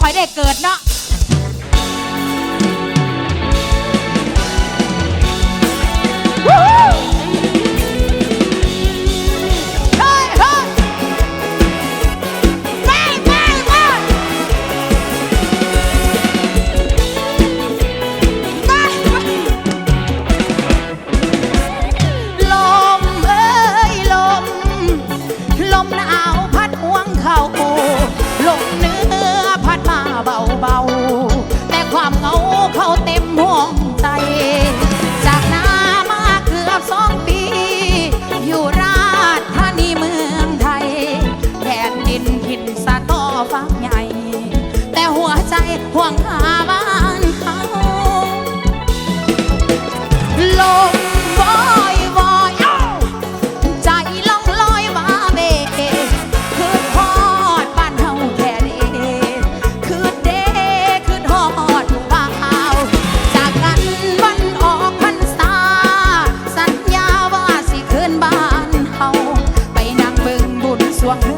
คอยได้เกิดเนาะวู้ ใจห่วงหาบ้านเขาลมวอยวอยใจล่องลอยมาเบคือพอดบ้านเฮาแค่เดคือเดคือทอดหมู่บ้าวจากนั้นบันออกพรรษาสัญญาว่าสิคืนบ้านเฮาไปนั่งเบิ่งบุญสวง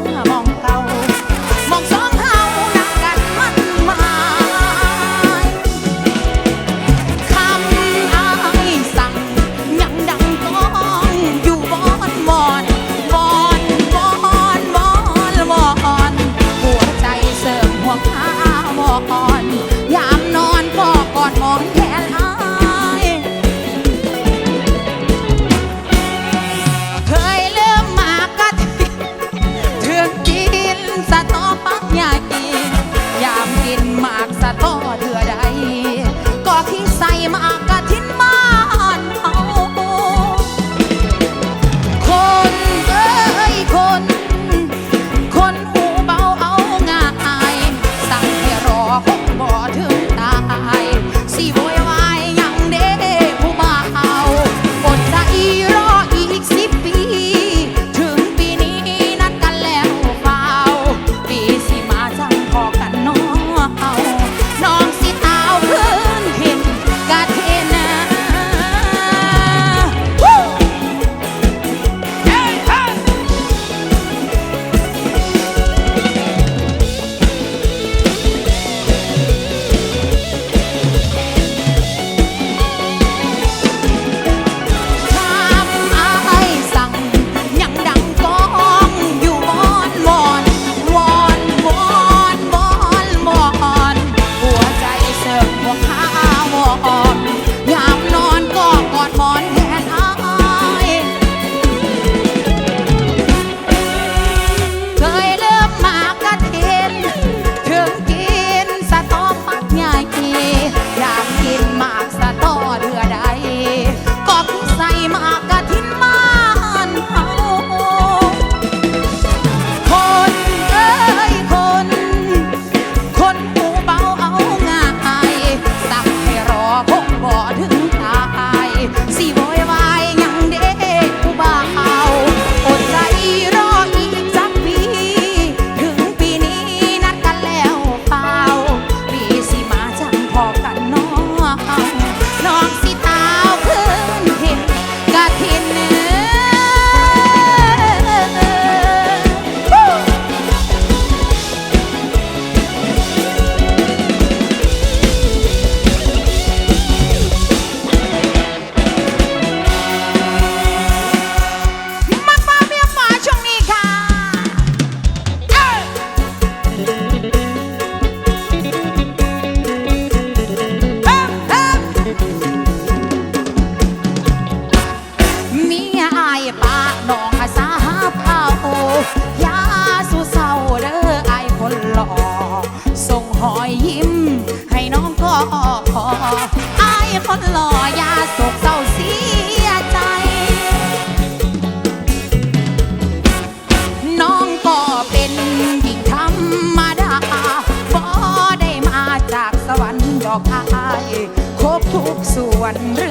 วันหรือ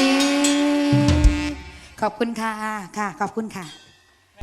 ติขอบคุณค่ะ ค่ะ ขอบคุณค่ะ